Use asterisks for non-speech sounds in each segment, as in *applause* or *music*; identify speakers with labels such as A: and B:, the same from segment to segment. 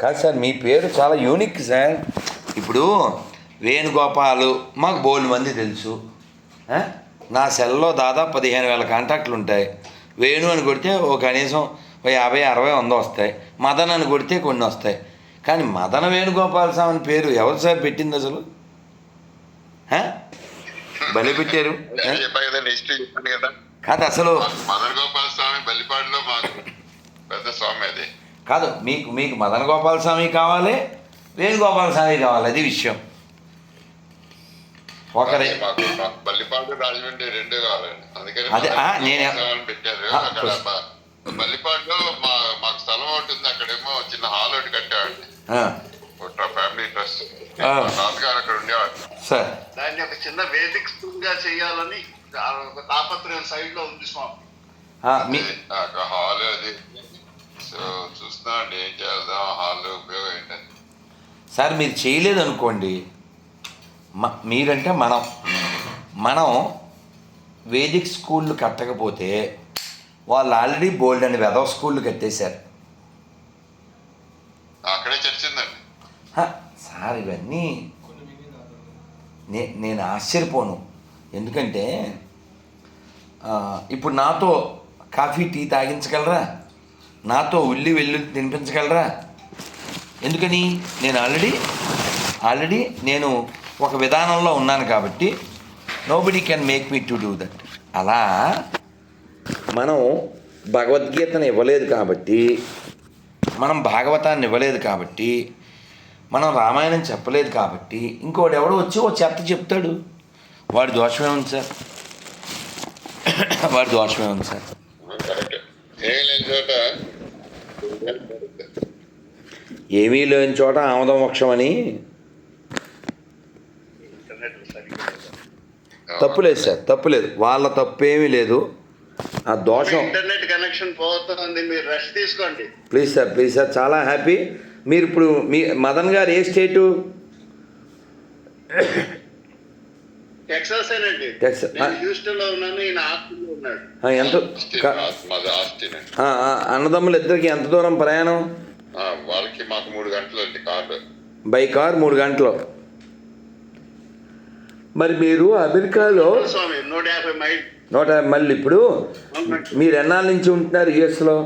A: కాదు సార్ మీ పేరు చాలా యూనిక్ సార్. ఇప్పుడు వేణుగోపాలు మాకు బోల్డ్ మంది తెలుసు? నా సెల్లో దాదాపు పదిహేను వేల కాంటాక్ట్లు ఉంటాయి. వేణు అని కొడితే ఓ కనీసం ఓ యాభై అరవై వంద వస్తాయి. మదన్ అని కొడితే కొన్ని వస్తాయి. కానీ మదన వేణుగోపాల స్వామి పేరు ఎవరు సార్ పెట్టింది అసలు? భలే పెట్టారు.
B: కదా
A: అసలు
B: మదన్ గోపాల స్వామి బల్లిపాడులో మాకు పెద్ద స్వామి అది
A: కాదు మీకు మీకు మదన గోపాల స్వామి కావాలి వేణుగోపాల స్వామి కావాలి అది విషయం. ఒకరే
B: బల్లిపాడు రాజమండ్రి రెండు కావాలండి. అందుకని
A: అదే, నేనే-
B: పెట్టారు. బల్లిపాడులో మా మాకు స్థలం ఒకటి ఉంది అక్కడేమో చిన్న హాల్ ఒకటి కట్టామండి. Family trust. తాతగారు అక్కడ ఉండేవాడు
A: సార్.
C: దాన్ని ఒక చిన్న చేయాలని తాపత్రయం సైడ్లో ఉంది స్వామి.
B: హాల్ అది. సో చూస్తున్నా ఏం చేద్దాం హాల్ ఉపయోగం ఏంటని.
A: సార్ మీరు చేయలేదు అనుకోండి మీరంటే మనం. మనం వేదిక్ స్కూళ్ళు కట్టకపోతే వాళ్ళు ఆల్రెడీ బోల్డ్ అని వెదవ స్కూళ్ళు కట్టేశారు.
B: అక్కడే చర్చ ఉందండి
A: హ, సార్ ఇవన్నీ నే నేను ఆశ్చర్యపోను. ఎందుకంటే ఇప్పుడు నాతో కాఫీ టీ తాగించగలరా? నాతో ఉల్లి వెల్లుల్లి తినిపించగలరా? ఎందుకని? నేను ఆల్రెడీ ఆల్రెడీ నేను ఒక విధానంలో ఉన్నాను కాబట్టి nobody can make me to do that అలా మనం భగవద్గీతను ఇవ్వలేదు కాబట్టి మనం భాగవతాన్ని ఇవ్వలేదు కాబట్టి మనం రామాయణం చెప్పలేదు కాబట్టి ఇంకోటి ఎవడో వచ్చి ఓ చెత్త చెప్తాడు. వాడి దోషమే ఉంది సార్? వాడి దోషమే ఉంది సార్
B: కరెక్ట్ ఏం లేని చోట
A: ఏమీ లేని చోట ఆమదం మోక్షం అని
C: ఇంటర్నెట్ సరిగ్గా లేదు.
A: తప్పు లేదు సార్ తప్పు లేదు. వాళ్ళ తప్పు ఏమీ లేదు. ఆ దోషం.
C: ఇంటర్నెట్ కనెక్షన్ పోతుంది మీరు రెస్ట్ తీసుకోండి.
A: ప్లీజ్ సార్ ప్లీజ్ సార్ చాలా హ్యాపీ. మీరు ఇప్పుడు మీ మదన్ గారు ఏ స్టేటు?
C: టెక్సాస్ ఏనండి
A: టెక్సాస్.
C: నేను హ్యూస్టన్లో ఉన్నాను ఈయన
A: ఎంత? అన్నదమ్ములు ఇద్దరికి ఎంత దూరం ప్రయాణం?
B: వాళ్ళకి మాకు మూడు గంటలు అండి కార్డు
A: బై కార్ మూడు గంటలు. మరి మీరు అమెరికాలో
C: నూట యాభై మైల్
A: నూట యాభై మళ్ళీ ఇప్పుడు? మీరు ఎన్నాళ్ళ నుంచి ఉంటున్నారు యుఎస్లో?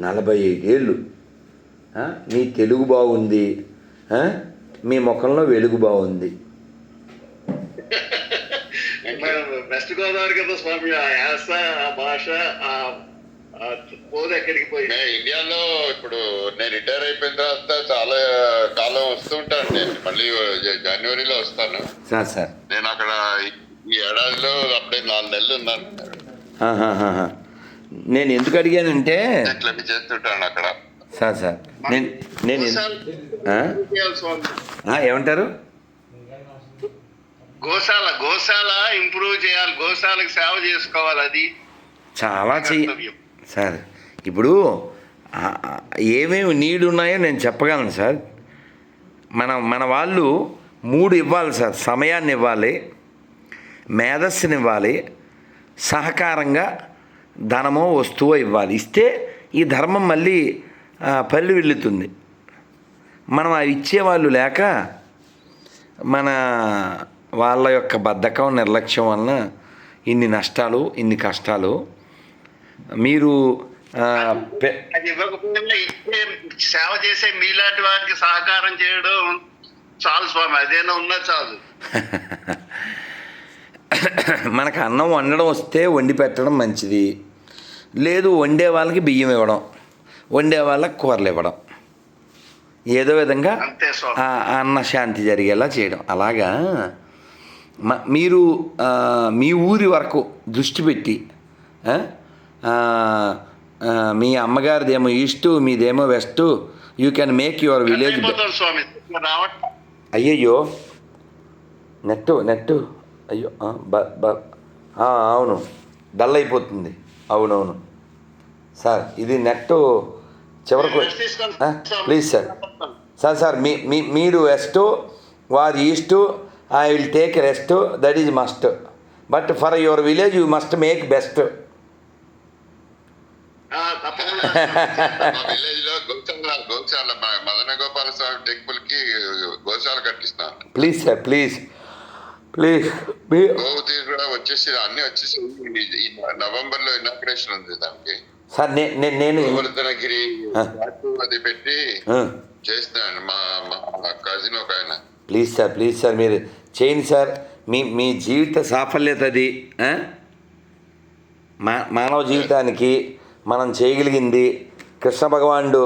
B: నలభై ఐదేళ్ళు
A: మీ తెలుగు బాగుంది. మీ ముఖంలో వెలుగు బాగుంది.
C: వెస్ట్ గోదావరి కదా స్వామి ఆ యాస ఆ భాష ఆ పోదు ఎక్కడికి పోయి
B: ఇండియాలో ఇప్పుడు నేను రిటైర్ అయిపోయిన తర్వాత చాలా కాలం వస్తూ ఉంటాను. నేను మళ్ళీ జనవరిలో వస్తాను.
A: Sir sir.
B: నేను అక్కడ ఈ- ఏడాదిలో అప్పుడే నాలుగు నెలలు ఉన్నాను.
A: నేను ఎందుకు అడిగానంటే
B: ఇట్లా చేస్తుంటాను అక్కడ?
A: Sir sir. నేను నేను ఏమంటారు?
C: గోశాల గోశాల ఇంప్రూవ్ చేయాలి గోశాలకు సేవ చేసుకోవాలి అది.
A: చాలా చెయ్యి. సార్ ఇప్పుడు ఏమేమి నీడు ఉన్నాయో నేను చెప్పగలను సార్. మన మన వాళ్ళు మూడు ఇవ్వాలి సార్. సమయాన్ని ఇవ్వాలి మేధస్సుని ఇవ్వాలి సహకారంగా ధనమో వస్తువో ఇవ్వాలి. ఇస్తే ఈ ధర్మం మళ్ళీ పల్లి వెళ్ళుతుంది మనం అవి ఇచ్చేవాళ్ళు లేక మన వాళ్ళ యొక్క బద్ధకం నిర్లక్ష్యం వలన ఇన్ని నష్టాలు ఇన్ని కష్టాలు. మీరు ఆ, పె-
C: అది ఇవ్వకపోయినా ఇచ్చే సేవ చేసే మీలాంటి వారికి సహకారం చేయడం చాలు స్వామి అదేనా ఉన్నా చాలు.
A: మనకు అన్నం వండడం వస్తే వండి పెట్టడం మంచిది. లేదు వండే వాళ్ళకి బియ్యం ఇవ్వడం వండే వాళ్ళకి కూరలు ఇవ్వడం. ఏదో విధంగా ఆ అన్న శాంతి జరిగేలా చేయడం. అలాగా? మీరు మీ ఊరి వరకు దృష్టి పెట్టి మీ అమ్మగారిదేమో east మీదేమో west you can make your village అయ్యయ్యో. Net net. అయ్యో అవును. డల్ అయిపోతుంది. అవునవును. సార్ ఇది నెట్ చివరకు. Please sir. సార్ సార్ మీ మీరు వెస్ట్ వారు east I will take rest that is must but for your village you must make best please sir please please
B: కూడా వచ్చేసి అన్ని వచ్చేసి ఈ- ఈ నవంబర్లో ఇనాగ్రేషన్ ఉంది దానికి.
A: సార్ నే నే- నేను
B: గోవర్ధనగిరి. అది పెట్టి
A: ఆ,
B: చేస్తున్నాను. మా మా కజిన్ ఒక
A: ప్లీజ్ సార్ ప్లీజ్ సార్ మీరు చేయండి సార్. మీ మీ జీవిత సాఫల్యత అది మా మానవ జీవితానికి మనం చేయగలిగింది కృష్ణ భగవానుడు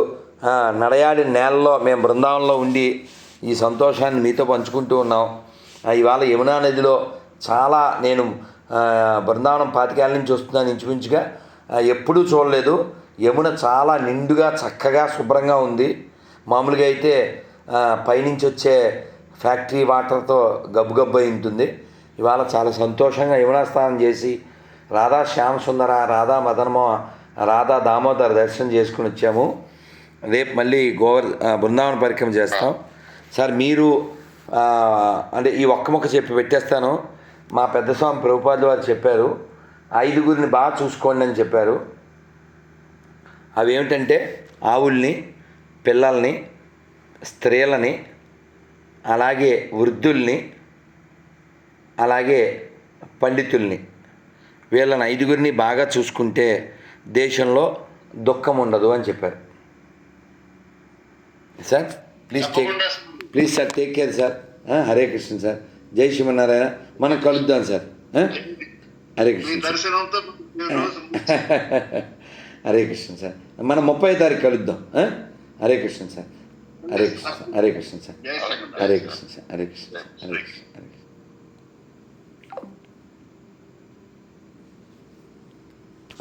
A: నడయాడి నేలలో మేము బృందావనంలో ఉండి ఈ సంతోషాన్ని మీతో పంచుకుంటూ ఉన్నాం. ఇవాళ యమునా నదిలో చాలా నేను బృందావనం పాతికేళ్ళ నుంచి వస్తున్నాను ఇంచుమించుగా. ఎప్పుడూ చూడలేదు. యమున చాలా నిండుగా చక్కగా శుభ్రంగా ఉంది. మామూలుగా అయితే పైనుంచి వచ్చే ఫ్యాక్టరీ వాటర్తో గబ్బు ఉంటుంది ఇవాళ చాలా సంతోషంగా యమునాస్నానం చేసి రాధా శ్యామ సుందర రాధా మదనమో రాధా దామోదర్ దర్శనం చేసుకుని వచ్చాము. రేపు మళ్ళీ గోవర్ బృందావన పరిక్రమ చేస్తాం. సార్ మీరు అంటే ఈ ఒక్క మొక్క చెప్పి పెట్టేస్తాను. మా పెద్ద స్వామి ప్రభుపాదులు వారు చెప్పారు. ఐదుగురిని బాగా చూసుకోండి అని చెప్పారు. అవి ఏమిటంటే ఆవుల్ని పిల్లల్ని స్త్రీలని అలాగే వృద్ధుల్ని అలాగే పండితుల్ని. వీళ్ళని ఐదుగురిని బాగా చూసుకుంటే దేశంలో దుఃఖం ఉండదు అని చెప్పారు. Sir please take please sir. Take care sir. Hare Krishna sir. జై శ్రీమన్నారాయణ. మనం కలుద్దాం సార్? హరే కృష్ణ *laughs* హరే కృష్ణ సార్. మనం ముప్పై తారీఖు కలుద్దాం? Hare Krishna sir. Hare Krishna sir Hare Krishna sir. Hare Krishna sir Hare Krishna Hare Krishna Hare Krishna